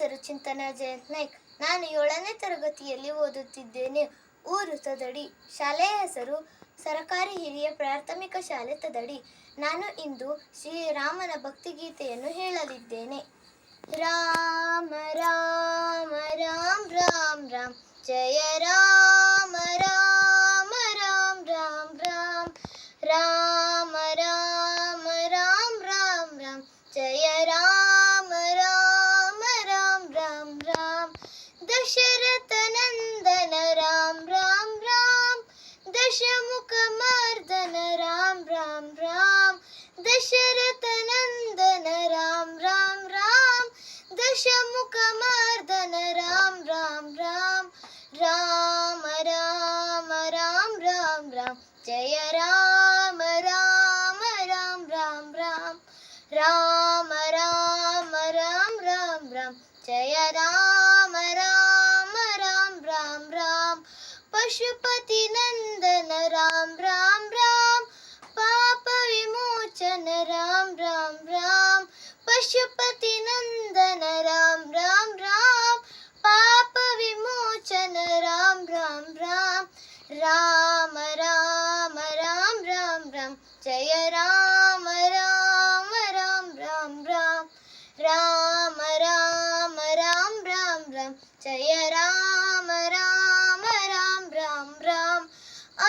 ಹೆಸರು ಚಿಂತನಾ ಜಯಂತ್ ನಾಯ್ಕ್. ನಾನು ಏಳನೇ ತರಗತಿಯಲ್ಲಿ ಓದುತ್ತಿದ್ದೇನೆ. ಊರು ತದಡಿ. ಶಾಲೆಯ ಹೆಸರು ಸರಕಾರಿ ಹಿರಿಯ ಪ್ರಾಥಮಿಕ ಶಾಲೆ ತದಡಿ. ನಾನು ಇಂದು ಶ್ರೀರಾಮನ ಭಕ್ತಿಗೀತೆಯನ್ನು ಹೇಳಲಿದ್ದೇನೆ. ರಾಮ ರಾಮ ರಾಮ ರಾಮ ರಾಮ, ಜಯ ರಾಮ. दशरथ नंदन राम राम राम दशमुख मर्दन राम राम राम राम राम राम राम राम जय राम राम राम राम राम राम राम राम राम राम जय राम राम राम राम राम पशुपति नंद पशुपति नंदन राम राम राम पाप विमोचन राम राम राम राम राम राम राम राम जय राम राम राम राम राम राम राम राम राम राम जय राम राम राम राम राम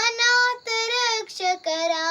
अनाथ रक्षक राम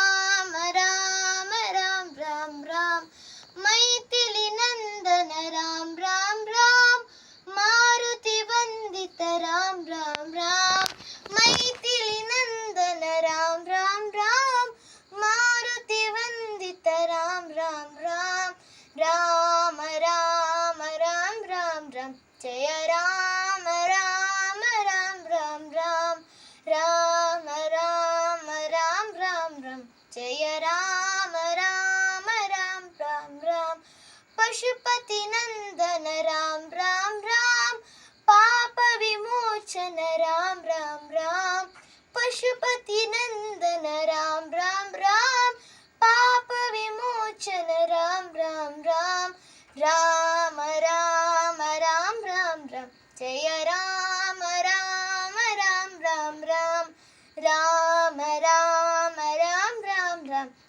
जय राम राम राम राम राम पशुपति नंदन राम राम राम पाप विमोचन राम राम राम पशुपति नंदन राम राम राम पाप विमोचन राम राम राम राम राम राम राम राम जय राम राम राम राम राम राम